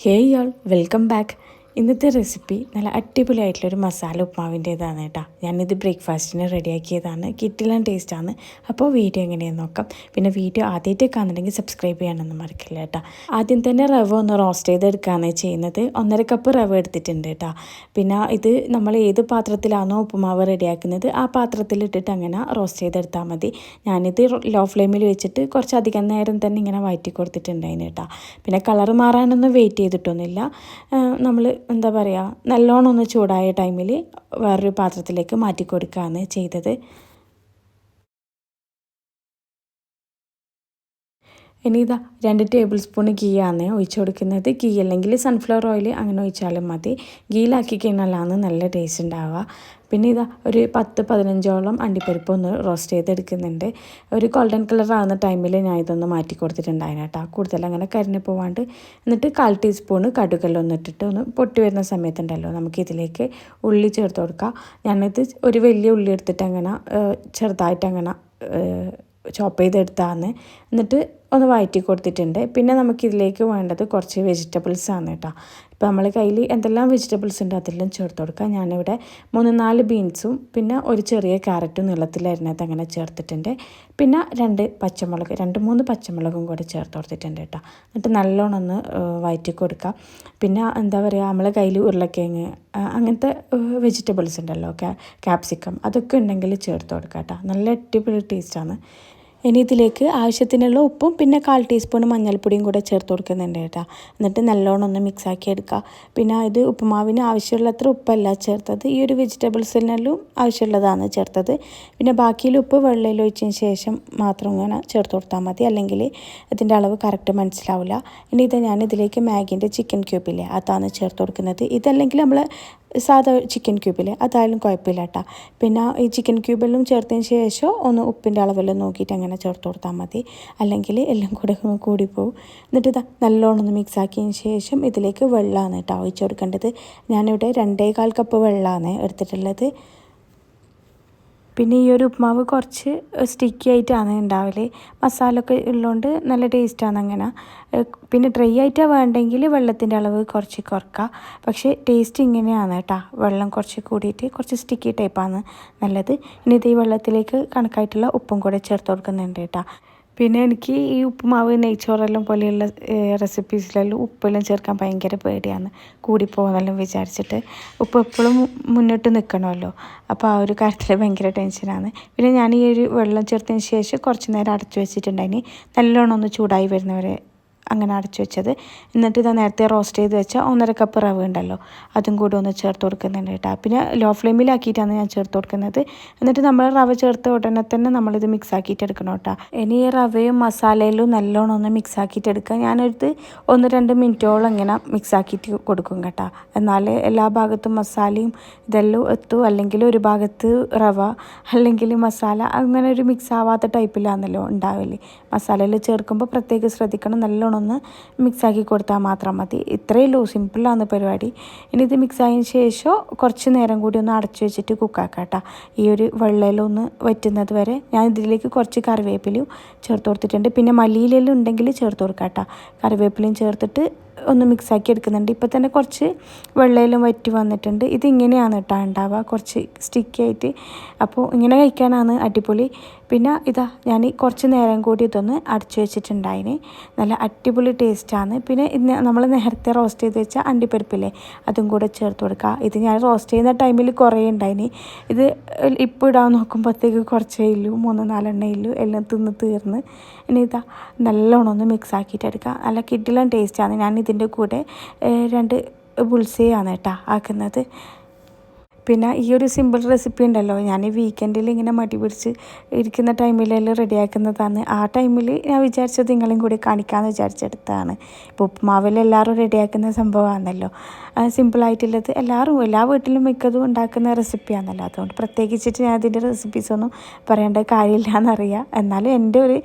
Hey y'all welcome back ഇന്നത്തെ recipe നല്ല അടിപൊളിയായിട്ടുള്ളൊരു മസാല ഉപ്മാവിന്റേതാണ് കേട്ടോ. ഞാനിത് ബ്രേക്ക്ഫാസ്റ്റിന് റെഡിയാക്കിയതാണ്. കിട്ടിലാൻ ടേസ്റ്റാണ്. അപ്പോൾ വീഡിയോ എങ്ങനെയാണെന്ന് നോക്കാം. പിന്നെ വീഡിയോ ആദ്യമായിട്ട് കാണുന്നുണ്ടെങ്കിൽ സബ്സ്ക്രൈബ് ചെയ്യാനൊന്നും മറക്കില്ല കേട്ടോ. ആദ്യം തന്നെ റവ ഒന്ന് റോസ്റ്റ് ചെയ്തെടുക്കുകയാണ് ചെയ്യുന്നത്. ഒന്നര കപ്പ് റവ എടുത്തിട്ടുണ്ട് കേട്ടോ. പിന്നെ ഇത് നമ്മൾ ഏത് പാത്രത്തിലാണോ ഉപ്പുമാവ് റെഡിയാക്കുന്നത് ആ പാത്രത്തിലിട്ടിട്ട് അങ്ങനെ റോസ്റ്റ് ചെയ്തെടുത്താൽ മതി. ഞാനിത് ലോ ഫ്ലെയിമിൽ വെച്ചിട്ട് കുറച്ചധികം നേരം തന്നെ ഇങ്ങനെ വഴറ്റി കൊടുത്തിട്ടുണ്ടായിരുന്നു കേട്ടോ. പിന്നെ കളർ മാറാനൊന്നും വെയിറ്റ് ചെയ്തിട്ടൊന്നുമില്ല. നമ്മൾ എന്താ പറയുക നല്ലോണം ഒന്ന് ചൂടായ ടൈമിൽ വേറൊരു പാത്രത്തിലേക്ക് മാറ്റി കൊടുക്കുകയാണ് ചെയ്തത്. ഇനി ഇതാ രണ്ട് ടേബിൾ സ്പൂൺ ആണ് ഒഴിച്ച് കൊടുക്കുന്നത്. ഗീ അല്ലെങ്കിൽ സൺഫ്ലവർ ഓയിൽ അങ്ങനെ ഒഴിച്ചാലും മതി. ഗീലാക്കി കഴിഞ്ഞാലാണ് നല്ല ടേസ്റ്റ് ഉണ്ടാവുക. പിന്നെ ഇതാ ഒരു പത്ത് പതിനഞ്ചോളം അണ്ടിപ്പരിപ്പ് ഒന്ന് റോസ്റ്റ് ചെയ്തെടുക്കുന്നുണ്ട്. ഒരു ഗോൾഡൻ കളർ ആകുന്ന ടൈമിൽ ഞാൻ ഇതൊന്ന് മാറ്റി കൊടുത്തിട്ടുണ്ടായിരുന്നു കേട്ടോ. കൂടുതൽ അങ്ങനെ കരിഞ്ഞു പോവാണ്ട്. എന്നിട്ട് കാൽ ടീസ്പൂണ് കടുകെല്ലാം ഇട്ടിട്ട് ഒന്ന് പൊട്ടി വരുന്ന സമയത്തുണ്ടല്ലോ നമുക്ക് ഇതിലേക്ക് ഉള്ളി ചേർത്ത് കൊടുക്കാം. ഞാനിത് ഒരു വലിയ ഉള്ളി എടുത്തിട്ട് അങ്ങനെ ചെറുതായിട്ട് അങ്ങനെ ചോപ്പ് ചെയ്തെടുത്താന്ന് എന്നിട്ട് ഒന്ന് വഴറ്റി കൊടുത്തിട്ടുണ്ട്. പിന്നെ നമുക്കിതിലേക്ക് വേണ്ടത് കുറച്ച് വെജിറ്റബിൾസ് ആണ് കേട്ടോ ഇപ്പോൾ നമ്മൾ കയ്യിൽ എന്തെല്ലാം വെജിറ്റബിൾസ് ഉണ്ട് അതെല്ലാം ചേർത്ത് കൊടുക്കുക ഞാനിവിടെ മൂന്ന് നാല് ബീൻസും പിന്നെ ഒരു ചെറിയ ക്യാരറ്റും നീളത്തിലരിഞ്ഞത് അങ്ങനെ ചേർത്തിട്ടുണ്ട്. പിന്നെ രണ്ട് പച്ചമുളക് രണ്ട് മൂന്ന് പച്ചമുളകും കൂടെ ചേർത്ത് കൊടുത്തിട്ടുണ്ട് കേട്ടോ എന്നിട്ട് നല്ലോണം ഒന്ന് വഴറ്റി കൊടുക്കുക പിന്നെ എന്താ പറയുക നമ്മളെ കയ്യിൽ ഉരുളക്കിഴങ്ങ് അങ്ങനത്തെ വെജിറ്റബിൾസ് ഉണ്ടല്ലോ ക്യാപ്സിക്കം അതൊക്കെ ഉണ്ടെങ്കിൽ ചേർത്ത് കൊടുക്കുക കേട്ടോ നല്ല അടിപൊളി ടേസ്റ്റാണ് ഇനി ഇതിലേക്ക് ആവശ്യത്തിനുള്ള ഉപ്പും പിന്നെ കാൽ ടീസ്പൂൺ മഞ്ഞൾപ്പൊടിയും കൂടെ ചേർത്ത് കൊടുക്കുന്നുണ്ട് കേട്ടോ. എന്നിട്ട് നല്ലോണം ഒന്ന് മിക്സ് ആക്കി എടുക്കുക. പിന്നെ ഇത് ഉപ്പുമാവിന് ആവശ്യമുള്ളത്ര ഉപ്പല്ല ചേർത്തത്. ഈ ഒരു വെജിറ്റബിൾസിനെല്ലാം ആവശ്യമുള്ളതാണ് ചേർത്തത്. പിന്നെ ബാക്കിയിൽ ഉപ്പ് വെള്ളയിൽ ഒഴിച്ചതിന് ശേഷം മാത്രം ഇങ്ങനെ ചേർത്ത് കൊടുത്താൽ മതി. അല്ലെങ്കിൽ അതിന്റെ അളവ് കറക്റ്റ് മനസ്സിലാവില്ല. ഇനി ഇത് ഞാൻ ഇതിലേക്ക് മാഗിന്റെ ചിക്കൻ ക്യൂബില്ലേ അതാണ് ചേർത്ത് കൊടുക്കുന്നത്. ഇതല്ലെങ്കിൽ നമ്മൾ സാധാ ചിക്കൻ ക്യൂബിൽ അതായാലും കുഴപ്പമില്ല കേട്ടോ പിന്നെ ഈ ചിക്കൻ ക്യൂബെല്ലാം ചേർത്തതിന് ശേഷം ഒന്ന് ഉപ്പിന്റെ അളവെല്ലാം നോക്കിയിട്ട് അങ്ങനെ ചേർത്ത് കൊടുത്താൽ മതി. അല്ലെങ്കിൽ എല്ലാം കൂടെ കൂടിപ്പോവും. എന്നിട്ട് ഇതാ നല്ലോണം ഒന്ന് മിക്സ് ആക്കിയതിന് ശേഷം ഇതിലേക്ക് വെള്ളമാണ് കേട്ടോ ഒഴിച്ചു കൊടുക്കേണ്ടത്. ഞാനിവിടെ രണ്ടേ കാൽ കപ്പ് വെള്ളമാണ് എടുത്തിട്ടുള്ളത്. പിന്നെ ഈ ഒരു ഉപ്മാവ് കുറച്ച് സ്റ്റിക്കി ആയിട്ടാണ് ഉണ്ടാവൽ മസാല ഒക്കെ ഉള്ളതുകൊണ്ട് നല്ല ടേസ്റ്റാണ് അങ്ങനെ. പിന്നെ ഡ്രൈ ആയിട്ടാണ് വേണ്ടെങ്കിൽ വെള്ളത്തിന്റെ അളവ് കുറച്ച് കുറക്കുക പക്ഷേ ടേസ്റ്റ് ഇങ്ങനെയാണ് കേട്ടോ വെള്ളം കുറച്ച് കൂടിയിട്ട് കുറച്ച് സ്റ്റിക്കി ടൈപ്പാണ് നല്ലത്. ഇനി ഇത് ഈ വെള്ളത്തിലേക്ക് കണക്കായിട്ടുള്ള ഉപ്പും കൂടെ ചേർത്ത് കൊടുക്കുന്നുണ്ട് കേട്ടോ പിന്നെ എനിക്ക് ഈ ഉപ്പുമാവ് നെയ്ച്ചോറെല്ലാം പോലെയുള്ള റെസിപ്പീസിലെല്ലാം ഉപ്പെല്ലാം ചേർക്കാൻ ഭയങ്കര പേടിയാണ്. കൂടിപ്പോകുന്നെല്ലാം വിചാരിച്ചിട്ട് ഉപ്പ് എപ്പോഴും മുന്നോട്ട് നിൽക്കണമല്ലോ അപ്പോൾ ആ ഒരു കാര്യത്തിൽ ഭയങ്കര ടെൻഷനാണ്. പിന്നെ ഞാൻ ഈ ഒരു വെള്ളം ചേർത്തതിന് ശേഷം കുറച്ച് നേരം അടച്ചു വെച്ചിട്ടുണ്ടായിന്. നല്ലോണം ഒന്ന് ചൂടായി വരുന്നവരെ അങ്ങനെ അടച്ചു വെച്ചത്. എന്നിട്ട് ഇതാ നേരത്തെ റോസ്റ്റ് ചെയ്ത് വെച്ച ഒന്നര കപ്പ് റവ ഉണ്ടല്ലോ അതും കൂടി ഒന്ന് ചേർത്ത് കൊടുക്കുന്നുണ്ട് കേട്ടോ. പിന്നെ ലോ ഫ്ലെയിമിലാക്കിയിട്ടാണ് ഞാൻ ചേർത്ത് കൊടുക്കുന്നത്. എന്നിട്ട് നമ്മൾ റവ ചേർത്ത ഉടനെ തന്നെ നമ്മളിത് മിക്സ് ആക്കിയിട്ട് എടുക്കണം കേട്ടോ. ഇനി ഈ റവയും മസാലയിലും നല്ലോണം ഒന്ന് മിക്സ് ആക്കിയിട്ട് എടുക്കുക. ഞാനൊരു ഒന്ന് രണ്ട് മിനിറ്റോളം ഇങ്ങനെ മിക്സ് ആക്കിയിട്ട് കൊടുക്കും കേട്ടോ. എന്നാൽ എല്ലാ ഭാഗത്തും മസാലയും ഇതെല്ലാം എത്തും. അല്ലെങ്കിൽ ഒരു ഭാഗത്ത് റവ അല്ലെങ്കിൽ മസാല അങ്ങനെ ഒരു മിക്സ് ആവാത്ത ടൈപ്പിലാണല്ലോ ഉണ്ടാവില്ലേ മസാലയിൽ ചേർക്കുമ്പോൾ പ്രത്യേകം ശ്രദ്ധിക്കണം. നല്ലോണം ഒന്ന് മിക്സാക്കി കൊടുത്താൽ മാത്രം മതി. ഇത്രയേ ഉള്ളൂ. സിമ്പിളാണ് പരിപാടി. ഇനി ഇത് മിക്സ് ആയതിനു ശേഷം കുറച്ച് നേരം കൂടി ഒന്ന് അടച്ചു വെച്ചിട്ട് കുക്കാക്കാം കേട്ടോ. ഈ ഒരു വെള്ളയിലൊന്ന് വറ്റുന്നത് വരെ ഞാൻ ഇതിലേക്ക് കുറച്ച് കറിവേപ്പിലയും ചേർത്ത് കൊടുത്തിട്ടുണ്ട്. പിന്നെ മല്ലിയിലെല്ലാം ഉണ്ടെങ്കിൽ ചേർത്ത് കൊടുക്കാം കേട്ടോ. കറിവേപ്പിലയും ചേർത്തിട്ട് ഒന്ന് മിക്സാക്കി എടുക്കുന്നുണ്ട്. ഇപ്പോൾ തന്നെ കുറച്ച് വെള്ളയിലും വറ്റി വന്നിട്ടുണ്ട്. ഇതിങ്ങനെയാണ് കേട്ടോ ഉണ്ടാവുക. കുറച്ച് സ്റ്റിക്കി ആയിട്ട്. അപ്പോൾ ഇങ്ങനെ കഴിക്കാനാണ് അടിപൊളി. പിന്നെ ഇതാ ഞാൻ കുറച്ച് നേരം കൂടി ഇതൊന്ന് അടച്ചു വെച്ചിട്ടുണ്ടായിന്. നല്ല അടിപൊളി ടേസ്റ്റാണ് പിന്നെ ഇന്ന് നമ്മൾ നേരത്തെ റോസ്റ്റ് ചെയ്ത് വെച്ച അണ്ടിപ്പരിപ്പില്ലേ അതും കൂടെ ചേർത്ത് കൊടുക്കുക. ഇത് ഞാൻ റോസ്റ്റ് ചെയ്യുന്ന ടൈമിൽ കുറേ ഉണ്ടായിന്. ഇത് ഇപ്പോൾ ഇടാൻ നോക്കുമ്പോഴത്തേക്ക് കുറച്ചേ ഇല്ലു മൂന്ന് നാലെണ്ണേ ഇല്ലു എല്ലാം തിന്ന് തീർന്ന്. ഇനി ഇതാ നല്ലോണം ഒന്ന് മിക്സ് ആക്കിയിട്ട് എടുക്കുക. നല്ല കിഡിലും ടേസ്റ്റാണ് ഞാൻ ഇതിന്റെ കൂടെ രണ്ട് ബുൾസയാണ് കേട്ടോ ആക്കുന്നത്. പിന്നെ ഈ ഒരു സിമ്പിൾ റെസിപ്പി ഉണ്ടല്ലോ. ഞാൻ ഈ വീക്കെൻഡിൽ ഇങ്ങനെ മടി പിടിച്ച് ഇരിക്കുന്ന ടൈമിലെല്ലാം റെഡിയാക്കുന്നതാണ് ആ ടൈമിൽ ഞാൻ വിചാരിച്ചത് നിങ്ങളെയും കൂടി കാണിക്കാമെന്ന് വിചാരിച്ചെടുത്തതാണ്. ഇപ്പോൾ ഉപ്പുമാവിൽ എല്ലാവരും റെഡിയാക്കുന്ന സംഭവമാണല്ലോ സിമ്പിളായിട്ടുള്ളത് എല്ലാവരും എല്ലാ വീട്ടിലും മിക്കതും ഉണ്ടാക്കുന്ന റെസിപ്പിയാണല്ലോ അതുകൊണ്ട് പ്രത്യേകിച്ചിട്ട് ഞാൻ അതിന്റെ റെസിപ്പീസൊന്നും പറയേണ്ട കാര്യമില്ല എന്നറിയാം എന്നാലും എന്റെ ഒരു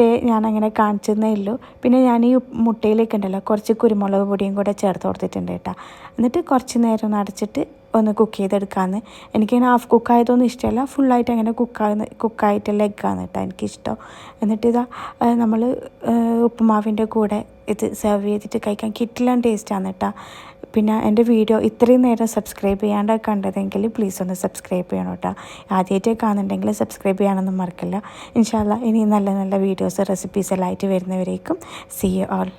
ഡേ ഞാൻ അങ്ങനെ കാണിച്ചതേ ഉള്ളൂ. പിന്നെ ഞാൻ ഈ മുട്ടയിലേക്ക് ഉണ്ടല്ലോ കുറച്ച് കുരുമുളക് പൊടിയും കൂടെ ചേർത്ത് കൊടുത്തിട്ടുണ്ട് കേട്ടോ. എന്നിട്ട് കുറച്ച് നേരം അടച്ചിട്ട് ഒന്ന് കുക്ക് ചെയ്തെടുക്കാമെന്ന് എനിക്കിങ്ങനെ ഹാഫ് കുക്കായതൊന്നും ഇഷ്ടമല്ല ഫുള്ളായിട്ട് അങ്ങനെ കുക്കാകുന്ന കുക്കായിട്ടുള്ള എഗ്ഗാണ് കേട്ടോ എനിക്കിഷ്ടം. എന്നിട്ട് ഇതാ നമ്മൾ ഉപ്പുമാവിന്റെ കൂടെ ഇത് സെർവ് ചെയ്തിട്ട് കഴിക്കാൻ കിട്ടില്ല ടേസ്റ്റാണ് കേട്ടോ പിന്നെ എന്റെ വീഡിയോ ഇത്രയും നേരം സബ്സ്ക്രൈബ് ചെയ്യാണ്ട് കണ്ടതെങ്കിൽ പ്ലീസ് ഒന്ന് സബ്സ്ക്രൈബ് ചെയ്യണം കേട്ടോ ആദ്യമായിട്ട് കാണുന്നുണ്ടെങ്കിൽ സബ്സ്ക്രൈബ് ചെയ്യാനൊന്നും മറക്കില്ല. ഇൻഷാല്ല ഇനി നല്ല നല്ല വീഡിയോസ് റെസിപ്പീസ് എല്ലാം ആയിട്ട് വരുന്നവരേക്കും. C you all